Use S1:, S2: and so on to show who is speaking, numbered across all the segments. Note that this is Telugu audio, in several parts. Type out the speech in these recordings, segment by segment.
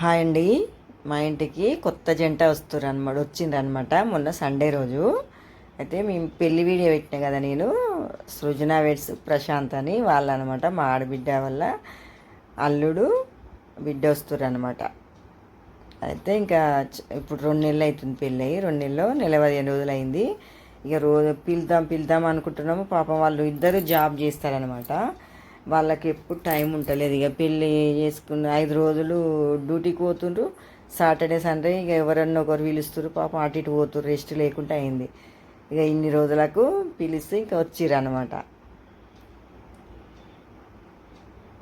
S1: హాయ్ అండి. మా ఇంటికి కొత్త జంట వస్తారు అనమాట వచ్చిండ్రనమాట మొన్న సండే రోజు. అయితే మేము పెళ్ళి వీడియో పెట్టినా కదా నేను సృజన వెడ్స్ ప్రశాంత్ అని వాళ్ళనమాట మా ఆడబిడ్డ వల్ల అల్లుడు బిడ్డ వస్తారు అనమాట అయితే ఇంకా ఇప్పుడు రెండు నెలలు అవుతుంది పెళ్ళి అయ్యి రెండు నెలలు నెల పదిహేను రోజులు అయింది. ఇక రోజు పిలుదాం పిలుదాం అనుకుంటున్నాము. పాపం వాళ్ళు ఇద్దరు జాబ్ చేస్తారనమాట వాళ్ళకి ఎప్పుడు టైం ఉంటలేదు. ఇక పెళ్ళి చేసుకున్న ఐదు రోజులు డ్యూటీకి పోతుండ్రు. సాటర్డే సండే ఇక ఎవరన్నా ఒకరు పిలుస్తారు పాపం అటు ఇటు పోతుర్రు రెస్ట్ లేకుండా అయింది. ఇక ఇన్ని రోజులకు పిలిస్తే ఇంకా వచ్చిర్రు అనమాట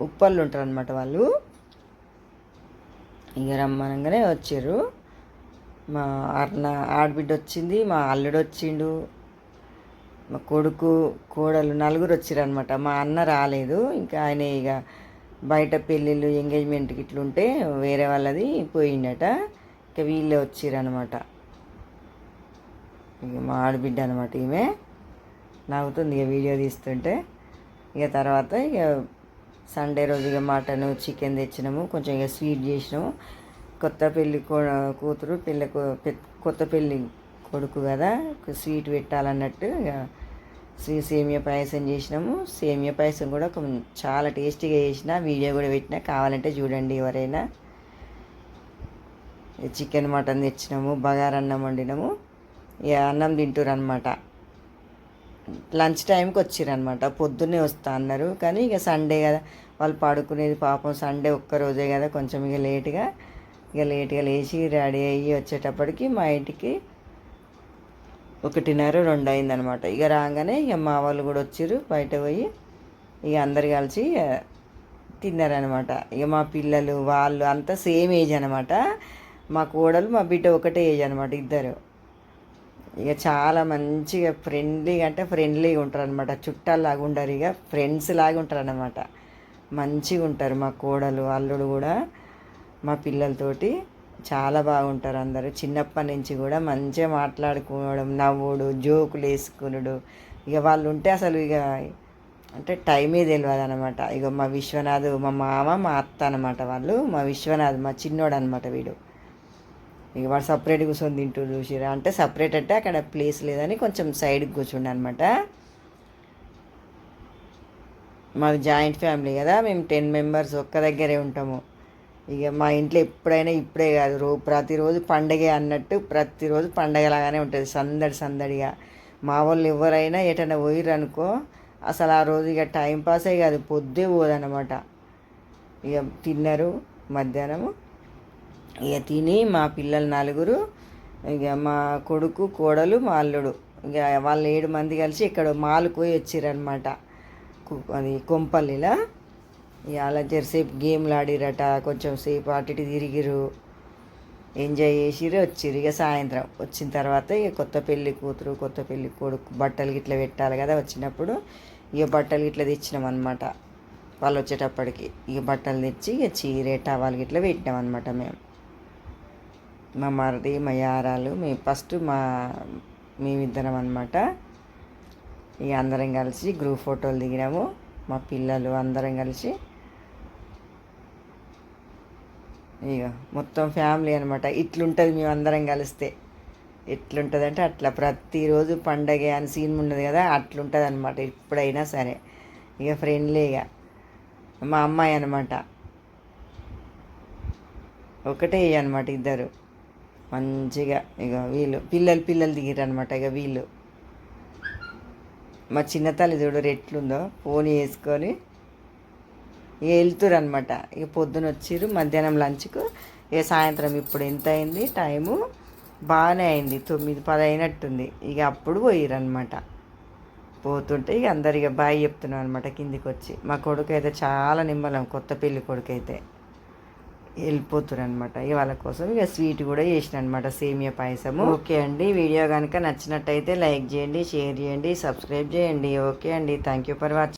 S1: ఉప్పళ్ళు ఉంటారు అనమాట వాళ్ళు. ఇక రమ్మనంగానే వచ్చారు మా అర్ణ ఆడబిడ్డ వచ్చింది. మా అల్లుడు వచ్చిండు. మా కొడుకు కోడలు నలుగురు వచ్చారనమాట అనమాట మా అన్న రాలేదు. ఇంకా ఆయన ఇక బయట పెళ్ళిళ్ళు ఎంగేజ్మెంట్కి ఇట్లుంటే వేరే వాళ్ళది పోయిండట. ఇక వీళ్ళే వచ్చిర్రు ఇక మా ఆడబిడ్డ అనమాట ఈమె. నవ్వుతుంది ఇక వీడియో తీస్తుంటే. ఇక తర్వాత ఇక సండే రోజు ఇక మటన్ చికెన్ తెచ్చినాము. కొంచెం ఇక స్వీట్ చేసినాము. కొత్త పెళ్ళి కూతురు పెళ్ళి పె- కొత్త పెళ్ళి కొడుకు కదా స్వీట్ పెట్టాలన్నట్టు ఇక సేమియా పాయసం చేసినాము. సేమియా పాయసం కూడా కొం- చాలా టేస్టీగా చేసిన వీడియో కూడా పెట్టినా కావాలంటే చూడండి ఎవరైనా. చికెన్ మటన్ తెచ్చినాము బగారన్నం వండినాము. ఇక అన్నం తింటారు అనమాట లంచ్ టైంకి వచ్చిరనమాట పొద్దున్నే వస్తా అన్నారు. కానీ ఇక సండే కదా వాళ్ళు పడుకునేది పాపం సండే ఒక్క రోజే కదా కొంచెం ఇక లేట్గా. ఇక లేట్గా లేచి రెడీ అయ్యి వచ్చేటప్పటికి మా ఇంటికి ఒకటిన్నర రెండు అయిందనమాట ఇక రాగానే ఇక మా వాళ్ళు కూడా వచ్చారు బయట పోయి ఇక అందరు కలిసి తిన్నారనమాట. ఇక మా పిల్లలు వాళ్ళు అంతా సేమ్ ఏజ్ అనమాట. మా కోడలు మా బిడ్డ ఒకటే ఏజ్ అనమాట ఇద్దరు. ఇక చాలా మంచిగా ఫ్రెండ్లీగా అంటే ఫ్రెండ్లీగా ఉంటారు అనమాట చుట్టాలాగా ఉండరు ఇక ఫ్రెండ్స్ లాగా ఉంటారు అనమాట మంచిగా ఉంటారు మా కోడలు అల్లుడు కూడా మా పిల్లలతోటి. చాలా బాగుంటారు అందరూ. చిన్నప్పటి నుంచి కూడా మంచిగా మాట్లాడుకోవడం నవ్వుడు జోకులు వేసుకునుడు. ఇక వాళ్ళు ఉంటే అసలు ఇక అంటే టైమే తెలియదు అనమాట ఇక మా విశ్వనాథ్ మా మామ మా అత్త అనమాట వాళ్ళు. మా విశ్వనాథ్ మా చిన్నోడు అనమాట వీడు. ఇక వాడు సపరేట్ కూర్చొని తింటూ చూసిరా అంటే సపరేట్ అంటే అక్కడ ప్లేస్ లేదని కొంచెం సైడ్కి కూర్చుండే అనమాట మాది జాయింట్ ఫ్యామిలీ కదా మేము టెన్ మెంబర్స్ ఒక్క దగ్గరే ఉంటాము. ఇక మా ఇంట్లో ఎప్పుడైనా ఇప్పుడే కాదు రో ప్రతిరోజు పండగే అన్నట్టు ప్రతిరోజు పండగలాగానే ఉంటుంది సందడి సందడిగా. మా వాళ్ళు ఎవరైనా ఎటైనా పోయిర్రు అనుకో అసలు ఆ రోజు ఇక టైం పాసే కాదు పొద్దే పోదనమాట ఇక తిన్నారు మధ్యాహ్నము ఇక తిని మా పిల్లలు నలుగురు ఇక మా కొడుకు కోడలు మా అల్లుడు. ఇక వాళ్ళు ఏడు మంది కలిసి ఇక్కడ మాలు పోయి వచ్చారనమాట అది కొంపల్లిలో. ఇక అలా జరసేపు గేమ్లు ఆడిరట కొంచెం సేపు అటు ఇటు తిరిగిరు ఎంజాయ్ చేసిరు వచ్చిరు ఇక సాయంత్రం వచ్చిన తర్వాత ఇక కొత్త పెళ్ళి కూతురు కొత్త పెళ్ళి కొడుకు బట్టలు గిట్ల పెట్టాలి కదా వచ్చినప్పుడు. ఇక బట్టలు గిట్ల తెచ్చినాం అనమాట వాళ్ళు వచ్చేటప్పటికి ఇక బట్టలు తెచ్చి ఇక చీరే టవాలు గిట్ల పెట్టినాం అనమాట మేము. మా మరిది మా యారాలు మేము ఫస్ట్ మా మేమిద్దరం అనమాట ఇక అందరం కలిసి గ్రూప్ ఫోటోలు దిగినాము. మా పిల్లలు అందరం కలిసి ఇక మొత్తం ఫ్యామిలీ అనమాట ఇట్లుంటుంది మేము అందరం కలిస్తే. ఎట్లుంటుంది అంటే అట్లా ప్రతిరోజు పండగ అని సీన్ ఉండదు కదా అట్లుంటుంది అనమాట ఎప్పుడైనా సరే. ఇక ఫ్రెండ్లీగా మా అమ్మాయి అనమాట ఒకటే అనమాట ఇద్దరు. మంచిగా ఇక వీళ్ళు పిల్లలు పిల్లలు దిగిరు అనమాట ఇక వీళ్ళు. మా చిన్న తల్లి చూడరు ఎట్లుందో ఫోన్ వేసుకొని ఇక వెళ్తురు అనమాట ఇక పొద్దున వచ్చిర్రు మధ్యాహ్నం లంచ్కు. ఇక సాయంత్రం ఇప్పుడు ఎంత అయింది? టైము బాగానే అయింది తొమ్మిది పది అయినట్టుంది. ఇక అప్పుడు పోయిర్రు అనమాట పోతుంటే ఇక అందరు ఇక బాయ్ చెప్తున్నాం అనమాట కిందికి వచ్చి మా కొడుకు అయితే చాలా నిమ్మలం కొత్త పెళ్ళి కొడుకు అయితే వెళ్ళిపోతున్నారు అనమాట వాళ్ళ కోసం ఇక స్వీట్ కూడా చేసిన అనమాట సేమియా పాయసము. ఓకే అండి వీడియో కనుక నచ్చినట్టయితే లైక్ చేయండి షేర్ చేయండి సబ్స్క్రైబ్ చేయండి. ఓకే అండి థ్యాంక్ యూ ఫర్ వాచింగ్